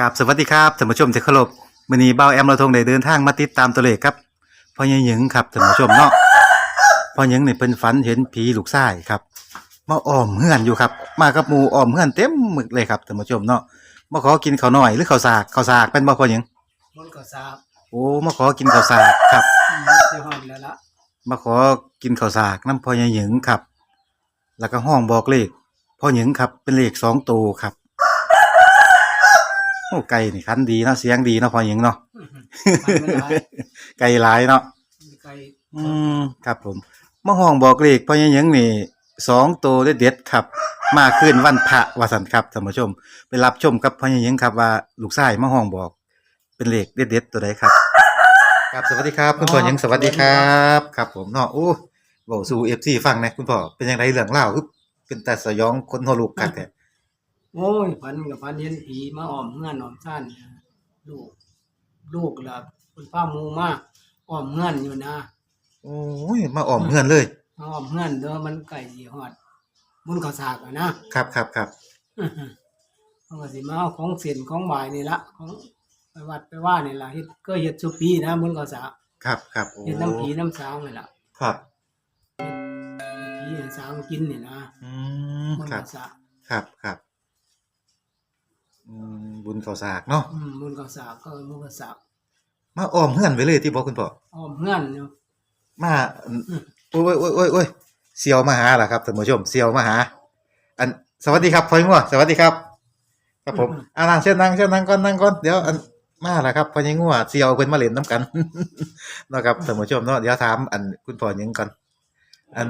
กับสวัสดีครับท่านผู้ชมที่เคารพมื้อนี้เบาแอมเราทงได้เดินทางมาติดตามตัวเลขครับพ่อใหญ่หญิงครับท่านผู้ชมเนาะพ่อหญิงนี่เพิ่นฝันเห็นผีลูกชายครับมาอ้อมเฮือนอยู่ครับ มากับหมู่อ้อมเฮือนเต็มหมึกเลยครับท่านผู้ชมเนาะมาขอกินข้าวน้อยหรือข้าวสากข้าวสากเป็นบ่พ่อหญิงมันก็ทราบโอ้มาขอกินข้าวสากครับอืมสิฮอดแล้วละมาขอกินข้าวสากน้ำพ่อใหญ่หญิงครับ แล้วก็ห้องบอกเลขพ่อหญิงครับเป็นเลขสองตัวครับ โอ้ไก่นี่คันดีเนาะเสียงดีเนาะพ่อหญิงเนาะมันมันหลายไก่หลายเนาะมีไก่อืมครับผมมาห้องบอกเลขพ่อใหญ่หญิงนี่สองตัวเด็ดๆครับ มาขึ้นวันพระวสันครับท่านผู้ชม ไปรับชมกับพ่อใหญ่หญิงครับว่าลูกชายมาห้องบอก เป็นเลขเด็ดๆตัวใดครับ ครับสวัสดีครับ คุณพ่อหญิงสวัสดีครับ ครับผมเนาะโอ้บอกสู่เอฟซีฟังหนะคุณพ่อเป็นยังไงเรื่องเล่าวคือเป็นแต่สยองคนหัวลุกกันแท้ โอ้ยพันกับพันเห็นผีมาอ้อมเงื่อนอ้อมซ่านลูกลูกละคุณป้าหมูมาอ้อมเงื่อนอยู่นะโอ้ยมาอ้อมเฮือนเลยมาอ้อมเงื่อนเด้อมันไก่สิฮอดบุญข้าวสากอะนะครับครับครับมันก็สิมาเอาของเส้นของบ่ายนี่ละของไปวัดไปว่านี่ละเฮ็ดก็เฮ็ดสุปีนะบุญข้าวสากครับครับโอ้เฮ็ดน้ำผีน้ำสางนี่ละครับผีให้สางกินนี่นะอืมบุญครับข้าวสากครับครับ อืมบุญข้าวสากเนาะอืมบุญข้าวสากก็บุญข้าวสากมาอ้อมเฮือนไว้เลยที่บอกคุณพ่ออ้อมเงื่อนอยู่ มาโอ้ยโอ้ยโอ้ยโอ้ยเซียวมาหาล่ะครับท่านผู้ชมเซียวมาหา อันสวัสดีครับพ่อหญิงวสวัสดีครับ ครับผมอ่านั่งเชิญนั่งเชิญนั่งก่อนนั่งก่อนเดี๋ยวอันมาแล้วครับพ่อหญิงว่าเซียวเพิ่นมาเล่นน้ำกัน เนาะครับท่านผู้ชมเนาะเดี๋ยวถามอันคุณพ่อหญิงก่อนอัน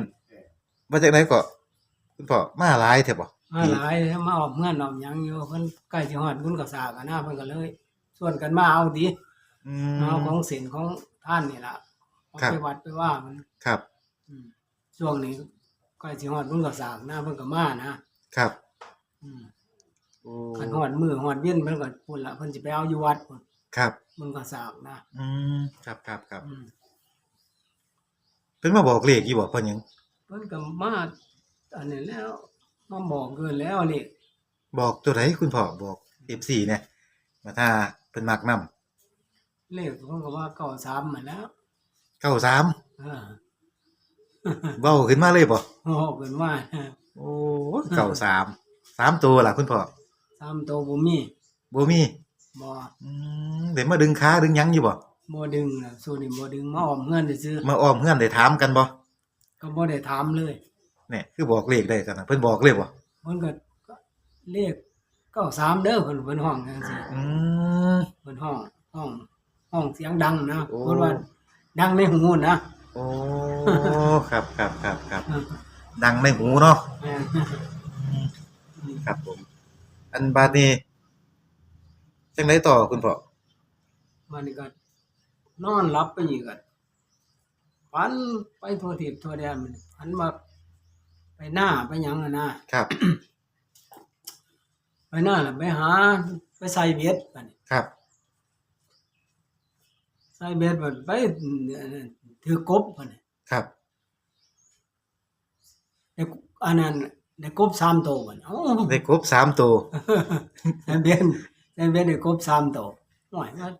มาจากไหนก็คุณพ่อมาหลายเถอะบ่ มาหลายมาออกเงื่อนออกหยังอยู่เพิ่นใกล้สิฮอดบุญกับสากอะนะเพิ่นก็เลยชวนกันมาเอาดิอืมาเอามของศีลของท่านนี่ล่ะเอาครับ ไปวัดไปว่ามันครับ อืมช่วงนี้ใกล้สิฮอดบุญกับสากนะเพิ่นก็มานะครับอืมโอ้คันฮอดมือฮอดเวียนเพิ่นก็พุ่นละเพิ่นสิไปเอาอยู่วัดพุ่นครับ บุญกับสากนะอืม ครับครับครับอืมเพิ่นมาบอกเลขอีบ่พ่อหญิงเพิ่นก็มาอันนี้แล้ว มาบอกเกินแล้วนี่บอกตัวไหนคุณพ่อบอก F4 เนี่ยมาถ้าเพิ่นมักนำเลขเพิ่นก็ว่าเก้าสามมาแล้ว93เออเว้าขึ้นมาเลยบ่บอกเพิ่นว่าโอ้เก่าสามสามตัวล่ะคุณพ่อสามตัวบ่มีบ่มีบ่อืมเดี๋ยวมาดึงขาดึงหยังอยู่บ่บ่ดึงนะส่วนนี้บ่ดึงมาออมเงินซื่อมาอ้อมเฮือนได้ถามกันบ่ๆก็บ่ได้ถามเลย เนี่ยคือบอกเลขได้กันนะเพิ่นบอกเลยบ่เพิ่นก็เลข93เด้อเพิ่นเพิ่นห้องจังซี่อืมเพิ่นห้องห้องห้องเสียงดังนะโอ้เพิ่นว่าดังในหูนะโอ้ครับครับครับครับดังในหูเนาะเออครับผม อันบาดนี้จังไดต่อคุณพ่อมันนี่ก็นอนหลับไปอีกก็ฝันไปทั่วทิศทั่วแดนมันฝันว่า ไปหน้าไปหยังอะนะครับ ไปหน้าน่ะไปหา ไปใส่เบ็ดบัดนี้ครับ ใส่เบ็ดบัดไปถือกบบัดนี้ครับ ได้อันนั้นได้กบสามตัวบัดนี้เอ้าได้ครบสามตัว ใส่เบ็ดใส่เบ็ดได้กบสามตัวโอ้ยมัน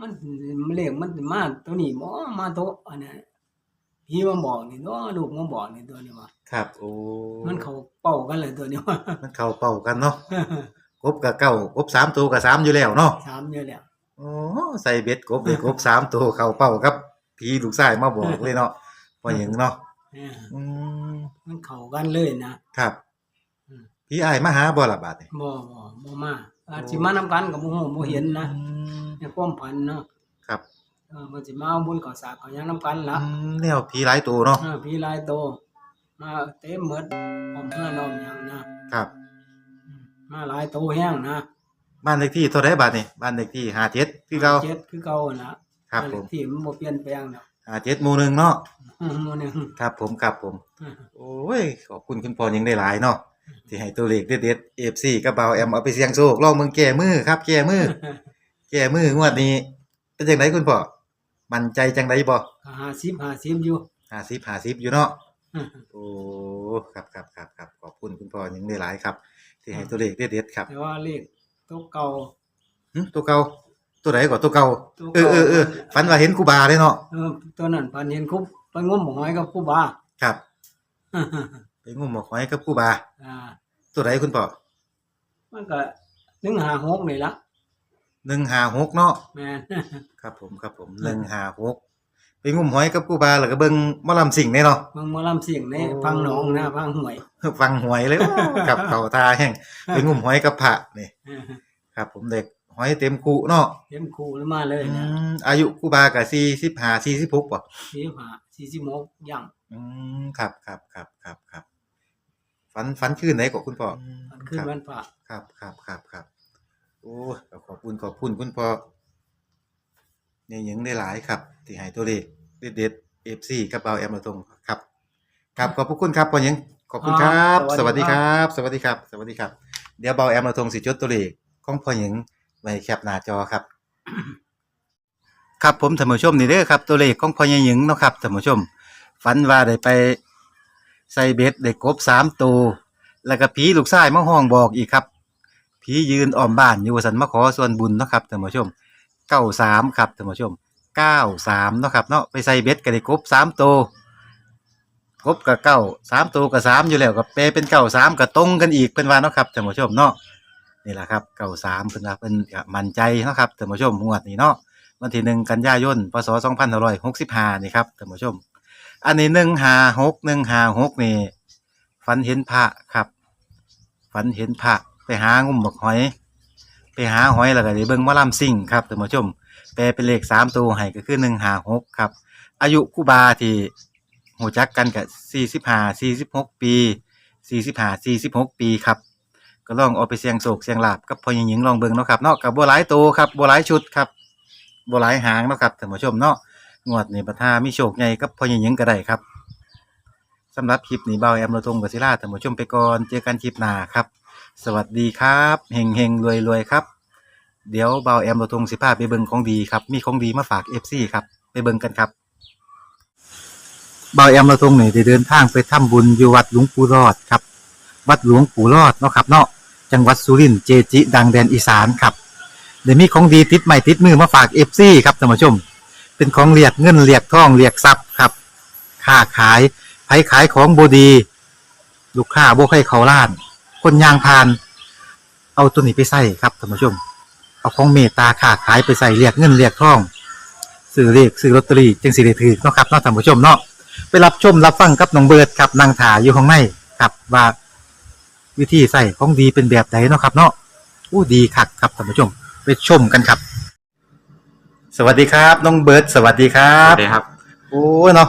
มันมันเรียกมันมาตัวนี้บ่มาตัวอันนั้น พี่มาบอกนี่ตัวลูกมาบอกนี่ตัวนี้ว่าครับ โอ้มันเขาเป่ากันเลยตัวนี้ว่ามันเข้าเป้ากันเนาะครบกับเก้าครบสามตัวกับสามอยู่แล้วเนาะสามเยอะแล้วโอ้ใส่เบ็ดกบเลยกบสามตัวเข้าเป้าครับพี่ลูกชายมาบอกเลยเนาะพอหยังเนาะเอออืมมันเข้ากันเลยนะครับอืมพี่อายมาหาบ่ล่ะบาดนี่บ่บ่บ่มาอาจสิมานํกันก็บ่ฮู้บ่เห็นนะอืมในความฝันเนาะครับ เออมันสิมาเอาบุญก่อสากก็ยังนํกันล่ะอืมแนวพี่หลายตัวเนาะเออพี่หลายโต มาเต็มหมดพร้อมเพื่อนน้องหยังนะครับ อืมมาหลายโตแฮงนะบ้านเลขที่เท่าไรบาทนี่บ้านเลขที่ห้าเจ็ดคือเก่าเจ็ดคือเก่าหั่นล่ะครับผมที่มันบ่เปลี่ยนแปลงดอกห้าเจ็ดหมู่หนึ่งเนาะหมู่หนึงครับผมครับผมโอ้ย ขอบคุณคุณพ่อยังได้หลายเนาะที่ให้ตัวเลขเด็ดๆเอฟซีกระเป๋าแอมเอาไปเสี่ยงโชคลองเมืองแก่มือครับแก่มือแก่มืองวดนี้ เป็นจังไดคุณพ่อ มั่นใจจังไดบ่ห้าสิบห้าสิบอยู่ ห้าสิบห้าสิบอยู่เนาะ โอ้ครับครับครับครับขอบคุณคุณพ่อยังได้หลายครับ ที่ให้ตัวเลขเด็ดๆครับแต่ว่าเลขตัวเก่า หึตัวเก่าตัวไหนก่อนตัวเก่าตัวเอเก่า อเออเออฝันว่าเห็นครูบาเลยเนาะเออตัวนั้นพันเห็นคุบไปงมหอยกับคุบา ครับ ไปงมหมอกหอยกับครูบา อ่า ตัวไหนคุณพ่อมันก็หนึ่งหาหกนี่ละ หนึ่งหาหกเนาะแม่นครับผมครับผมหนึ่งหาหกไปงมหอยกับครูบาแล้วก็เบิ่งหมอลำสิ่งเนี่ยเนาะ มึงมาลำเสียงในโอ้ฟังหนองนะฟังหวยฟังหวยเลยโอ้กับเขาตาแห้งไปงมหอยกับพระนี่ ครับ ผมเด็กหอยเต็มคูเนาะเต็มคูแล้วมาเลยอืนะมอายุครูบากับสี่สิบห้าสี่สิบหกป่ะสี่สิบห้าสี่สิบหกย่างอืมครับครับครับครับครับฝันฝันคืนไหนกับคุณพ่อ มันขึ้นครับ วันพระครับครับครับครับโอ้ยข อบคุณขอบคุณคุณพ่อเนี่ยยังได้หลายครับ ที่ให้ตัวเลขเด็ดเด็ดเอฟซีกับเบาแอมมาตรงครับครับขอบพระคุณครับพ่อยังขอบคุณครับ สวัสดีครับ สวัสดีครับ สวัสดีครับ เดี๋ยวเบาแอมมาตรงสิจดตัวเลขของพ่อยังไว้แคปหน้าจอครับ ครับผมท่านผู้ชมนี่เด้อครับ ตัวเลขของพ่อยังหญิงเนาะครับท่านผู้ชมฝันว่าได้ไปใส่เบ็ดได้กบสามตัวแล้วก็ผีลูกชายมาห้องบอกอีกครับ ผียืนอ้อมบ้านอยู่ว่าสันมาขอส่วนบุญเนาะครับท่านผู้ชมเก้าสามครับท่านผู้ชมเก้าสามเนาะครับเนาะไปใส่เบ็ดก็ได้กบสามตัวกบกับเก้าสามตัวกับสามอยู่แล้วกับเปเป็นเก้าสามกับตรงกันอีกเป็นว่าเนาะครับท่านผู้ชมเนาะนี่แหละครับเก้าสามเป็นว่าเป็นมั่นใจเนาะครับท่านผู้ชมงวดนี้เนาะวันที่หนึ่งกันยายนพศสองพันห้าร้อยหกสิบห้านี่ครับท่านผู้ชม อันนี้หนึ่งหาหกหนึ่งหาหกนี่ฝันเห็นพระครับฝันเห็นพระ ไปหางุ่มบักหอย ไปหาหอยแล้วก็ได้เบิ่งมอลำซิ่งครับท่านผู้ชม แปลเป็นเลขสามตัวให้ก็คือหนึ่งหาหกครับ อายุกูบาที่หูจักกันกับสี่สิบห้าสี่สิบหกปีสี่สิบห้าสี่สิบหกปีครับ ก็ลองเอาไปเสียงโศกเสียงลาบกับพ่อหญิงลองเบิ่งเนาะครับเนาะกับบัวหลายตัวครับบัวหลายชุดครับบัวหลายหางเนาะครับท่านผู้ชมเนาะงวดนี้ประทามีโชคใหญ่กับพ่อหญิงก็ได้ครับสำหรับคลิปนี้เบาแอมเราทงกับศิลาท่านผู้ชมไปก่อนเจอกันคลิปหน้าครับ สวัสดีครับเฮงเฮงรวยรวยครับ เดี๋ยวเบาแอมเราทงสิพาไปเบิ่งของดีครับ มีของดีมาฝากเอฟซีครับ ไปเบิ่งกันครับเบาแอมเราทงนี่ได้เดินทางไปทำบุญอยู่วัดหลวงปู่รอดครับ วัดหลวงปู่รอดเนาะครับเนาะจังหวัดสุรินทร์เจจิ ดังแดนอีสานครับเดี๋ยวมีของดีติดใหม่ติดมือมาฝากเอฟซีครับท่านผู้ชม เป็นของเรียกเงินเรียกทองเรียกทรัพย์ครับค้าขายไผขายของบดี ลูกค้าบ่ให้เขาล้าน คนยางพาน เอาตัวนี้ไปใส่ครับท่านผู้ชม เอาของเมตตาค้าขายไปใส่เรียกเงินเรียกทองซื้อเรียกซื้อลอตเตอรี่จึงสิได้ถือเนาะครับเนาะท่านผู้ชมเนาะไปรับชมรับฟังกับน้องเบิร์ดครับนางถาอยู่ข้างในครับว่าวิธีใส่ของดีเป็นแบบไหนเนาะครับ เนาะอู้ดีคักครับท่านผู้ชม ไปชมกันครับ สวัสดีครับ น้องเบิร์ดสวัสดีครัครับบสวัสดีครับ โอ้เนาะ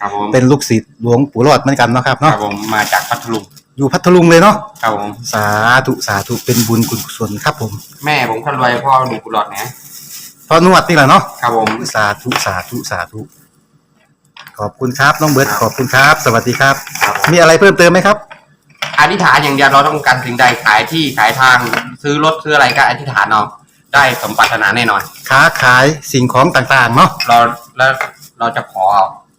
ครับผมเป็นลูกศิษย์หลวงปู่รอดเหมือนกันเนาะครับครัเนาะบผมมาจากพัทลุงอยู่พัทลุงเลยเนาะครับผมสาธุสาธุเป็นบุญกุศลครับผมแม่ผมคนรวยพ่อหนุ่มกุหลาบนะพอนวดนี่แหละเนาะครับผม สาธุสาธุสาธุขอบคุณครับน้องเบิร์ดขอบคุณครับ สวัสดีครับ ครับผม มีอะไรเพิ่มเติมไหมครับ อธิษฐานอย่างเดียวเราต้องการสิ่งใดขายที่ขายทางซื้อรถซื้ออะไรก็อธิษฐานเอาได้สมปรารถนาแน่นอน ค้าขายสิ่งของต่างๆเนาะเราแล้วเราจะขอเอา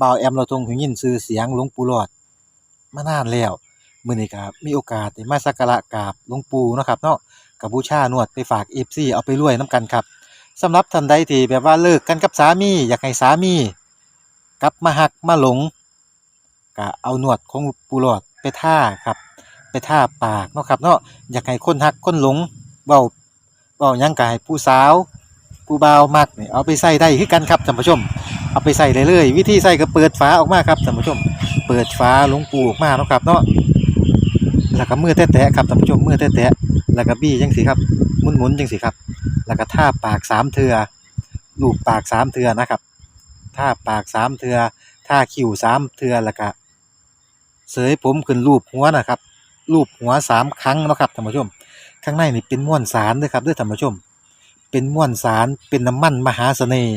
บ่าวแอมเราทรงหูยินชื่อเสียงหลวงปู่หลอดมานานแล้วมื้อนี้ก็มีโอกาสได้มาสักการะกราบหลวงปู่เนาะครับเนาะกับบูชานวดไปฝาก FC เอาไปรวยนํกันครับสำหรับท่านใดที่แบบว่าเลิกกันกับสามี อยากให้สามีกลับมาหักมาหลงก็เอาหนวดของปู่หลอดไปท่าครับ ไปท่าปากเนาะครับเนาะอยากให้คนหักคนหลงเว้าเว้ายังก็ให้ผู้สาว ผู้บ่าวมักเนี่ยเอาไปใส่ได้คือกันครับท่านผู้ชม เอาไปใส่ได้เลย วิธีใส่ก็เปิดฝาออกมาครับท่านผู้ชม เปิดฝาหลวงปู่ออกมาเนาะครับเนาะแล้วก็มือแตะๆครับท่านผู้ชมมือแตะๆแล้วก็บี้จังสิครับหมุนๆจังสิครับ แล้วก็ท่าปากสามเทือลูบปากสามเทือนะครับท่าปากสามเทือท่าคิ้วสามเทือแล้วก็เสยผมขึ้นรูปหัวนะครับรูปหัวสามครั้งเนาะครับท่านผู้ชม ข้างในนี่เป็นม้วนสารด้วยครับด้วยท่านผู้ชม เป็นม้วนสารเป็นน้ำมันมหาเสน่ห์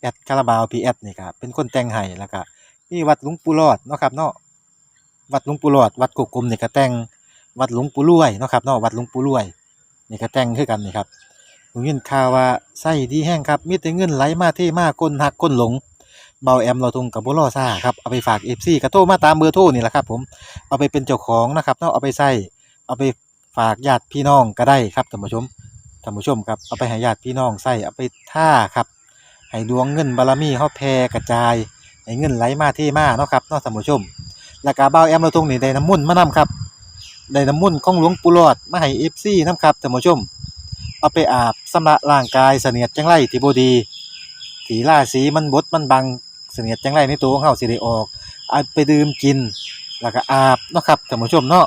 แอดคาราบาวพีแอดนี่ครับเป็นคนแต่งให้แล้วก็มีวัดหลวงปู่หลอดเนาะครับเนาะวัดหลวงปู่หลอด วัดกกกลมนี่ก็แต่งวัดหลวงปู่รวยเนาะครับเนาะวัดหลวงปู่รวยนี่ก็แต่งคือกันนี่ครับผมยินข่าวว่าไส้ดีแห้งครับมีแต่เงินไหลมาเทมาก้นหักก้นหลงเบาแอมเราทุงกับบ่รอซ่าครับเอาไปฝาก FC ก็โทรมาตามเบอร์โทรนี่แหละครับ ผมเอาไปเป็นเจ้าของนะครับเนาะเอาไปใส่เอาไปฝากญาติพี่น้องก็ได้ครับท่านผู้ชมท่านผู้ชมครับเอาไปให้ญาติพี่น้องใส่เอาไปท่าครับ ให้ดวงเงินบารมีเฮาแผ่กระจายให้เงินไหลมาเทมาเนาะครับเนาะท่านผู้ชมแล้วก็บ่าวแอมเราตรงนี้ได้น้ำมุ่นมานํครับได้น้ำมุ่นของหลวงปู่หลอดมาให้ FC นํครับท่านผู้ชม เอาไปอาบสำระร่างกายเสนียดจังไรที่บดีที่ราศีมันบดมันบังเสนียดจังไรในตัวของเฮาสิได้ออกเอาไปดื่มกิน แล้วก็อาบเนาะครับท่านผู้ชมเนาะ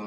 คุณ